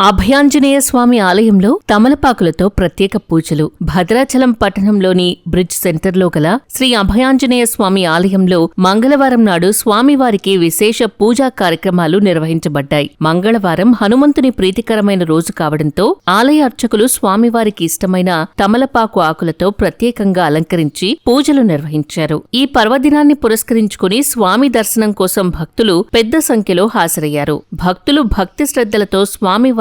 అభయాంజనేయ స్వామి ఆలయంలో తమలపాకులతో ప్రత్యేక పూజలు. భద్రాచలం పట్టణంలోని బ్రిడ్జ్ సెంటర్లో గల శ్రీ అభయాంజనేయ స్వామి ఆలయంలో మంగళవారం నాడు స్వామివారికి విశేష పూజా కార్యక్రమాలు నిర్వహించబడ్డాయి. మంగళవారం హనుమంతుని ప్రీతికరమైన రోజు కావడంతో ఆలయ అర్చకులు స్వామివారికి ఇష్టమైన తమలపాకు ఆకులతో ప్రత్యేకంగా అలంకరించి పూజలు నిర్వహించారు. ఈ పర్వదినాన్ని పురస్కరించుకుని స్వామి దర్శనం కోసం భక్తులు పెద్ద సంఖ్యలో హాజరయ్యారు. భక్తులు భక్తి శ్రద్ధలతో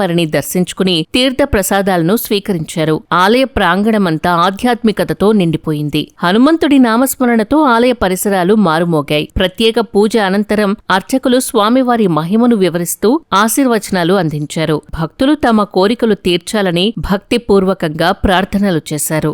స్వామివారిని దర్శించుకుని తీర్థ ప్రసాదాలను స్వీకరించారు. ఆలయ ప్రాంగణమంతా ఆధ్యాత్మికతతో నిండిపోయింది. హనుమంతుడి నామస్మరణతో ఆలయ పరిసరాలు మారుమోగాయి. ప్రత్యేక పూజ అనంతరం అర్చకులు స్వామివారి మహిమను వివరిస్తూ ఆశీర్వచనాలు అందించారు. భక్తులు తమ కోరికలు తీర్చాలని భక్తిపూర్వకంగా ప్రార్థనలు చేశారు.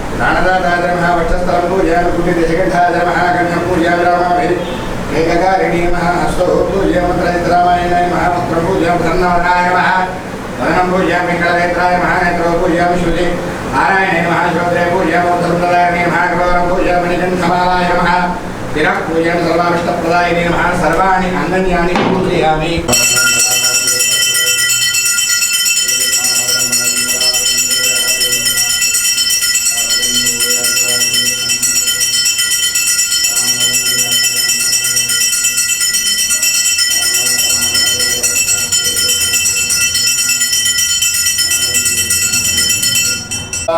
కుటిదశకంఠాధర్మ గణ్యం పూజయామి రామాభిర్ ఏకకారిణీ నమః హస్తో పూజయామి మంత్రచిత్రామాయ నమః పుత్రం పూజయామి సన్నవరాయ నమః వదనం పూజయామి కళనేత్రాయ నమః నేత్రో శృతి నారాయణే నమః శ్రోత్రే పూజయామి ఉత్తరప్రదాయని నమః గౌరవం పూజయామి నిజంధమాలాయ నమః తిరః పూజయామి సర్వావిష్టప్రదాయని నమః సర్వాణి అంగన్యాని పూజయామి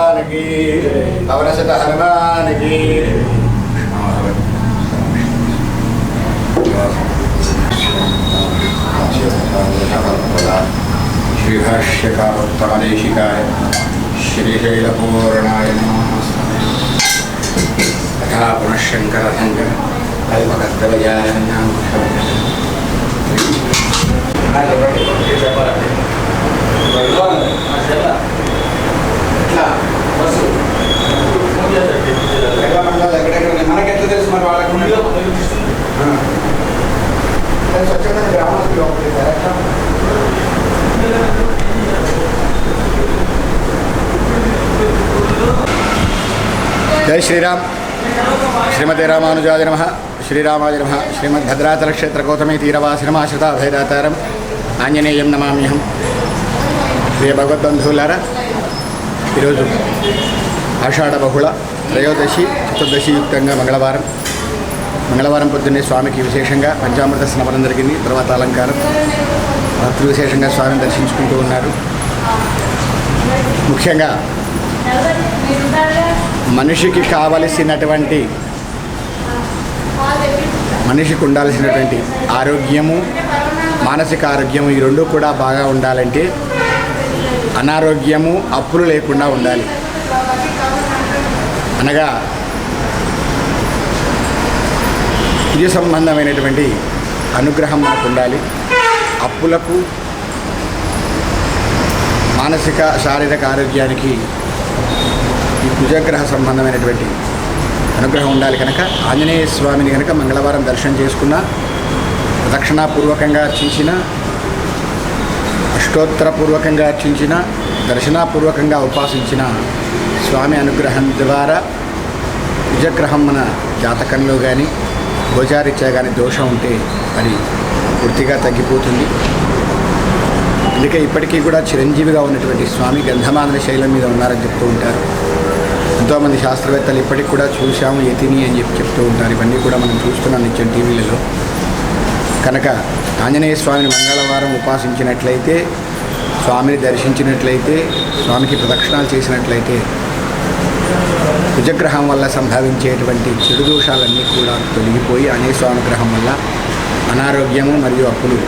हनुमान की पवनसत हनुमान की श्रीभाष्यकारोत्तमदेशिकाय श्रीशैलपूर्णाय तथा पुनः शंकर कल्पकर्तव्याय नाम జై శ్రీరామ్. శ్రీమతి రామానుజాది నమ. శ్రీరామాది నమ. శ్రీమద్భద్రాచలక్షేత్ర క్షేత్ర గౌతమి తీరవాసినమాశ్రిత అభయదాతారం ఆంజనేయం నమామ్యహం ప్రియ భగవద్బంధువులారా ఈరోజు ఆషాఢ బహుళ త్రయోదశి చతుర్దశి యుక్తంగా మంగళవారం. మంగళవారం పొద్దున్నే స్వామికి విశేషంగా పంచామృత స్నమనం జరిగింది. తర్వాత అలంకారం భక్తులు విశేషంగా స్వామిని దర్శించుకుంటూ ఉన్నారు. ముఖ్యంగా మనిషికి కావలసినటువంటి మనిషికి ఉండాల్సినటువంటి ఆరోగ్యము మానసిక ఆరోగ్యము ఈ రెండు కూడా బాగా ఉండాలంటే అనారోగ్యము అప్పులు లేకుండా ఉండాలి. అనగా ఇది సంబంధమైనటువంటి అనుగ్రహం నాకు ఉండాలి. అప్పులకు మానసిక శారీరక ఆరోగ్యానికి ఈ కుజగ్రహ సంబంధమైనటువంటి అనుగ్రహం ఉండాలి కనుక ఆంజనేయ స్వామిని కనుక మంగళవారం దర్శనం చేసుకున్న దక్షిణాపూర్వకంగా అర్చించిన అష్టోత్తరపూర్వకంగా అర్చించిన దర్శనాపూర్వకంగా ఉపాసించిన స్వామి అనుగ్రహం ద్వారా కుజగ్రహం మన జాతకంలో కానీ గోచారిత్యా కానీ దోషం ఉంటే అది పూర్తిగా తగ్గిపోతుంది. అందుకే ఇప్పటికీ కూడా చిరంజీవిగా ఉన్నటువంటి స్వామి గంధమాదన శైలం మీద ఉన్నారని చెప్తూ ఉంటారు. ఎంతోమంది శాస్త్రవేత్తలు ఇప్పటికి కూడా చూశాము ఎతిని అని చెప్పి చెప్తూ ఉంటారు. ఇవన్నీ కూడా మనం చూస్తున్నాం నిత్యం టీవీలలో. కనుక ఆంజనేయ స్వామిని మంగళవారం ఉపాసించినట్లయితే స్వామిని దర్శించినట్లయితే స్వామికి ప్రదక్షిణాలు చేసినట్లయితే కుజగ్రహం వల్ల సంభవించేటువంటి చెడు దోషాలన్నీ కూడా తొలగిపోయి ఆంజనేయ స్వామి గ్రహం వల్ల అనారోగ్యము మరియు అప్పులు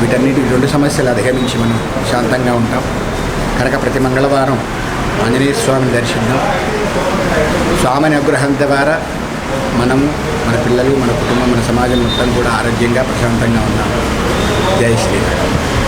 వీటన్నిటి రెండు సమస్యలు అధిగమించి మనం శాంతంగా ఉంటాం. కనుక ప్రతి మంగళవారం ఆంజనేయ స్వామిని దర్శిద్దాం స్వామి అనుగ్రహం ద్వారా మనము మన పిల్లలు మన కుటుంబం మన సమాజం మొత్తం కూడా ఆరోగ్యంగా ప్రశాంతంగా ఉన్నాము. జై శ్రీరామ్.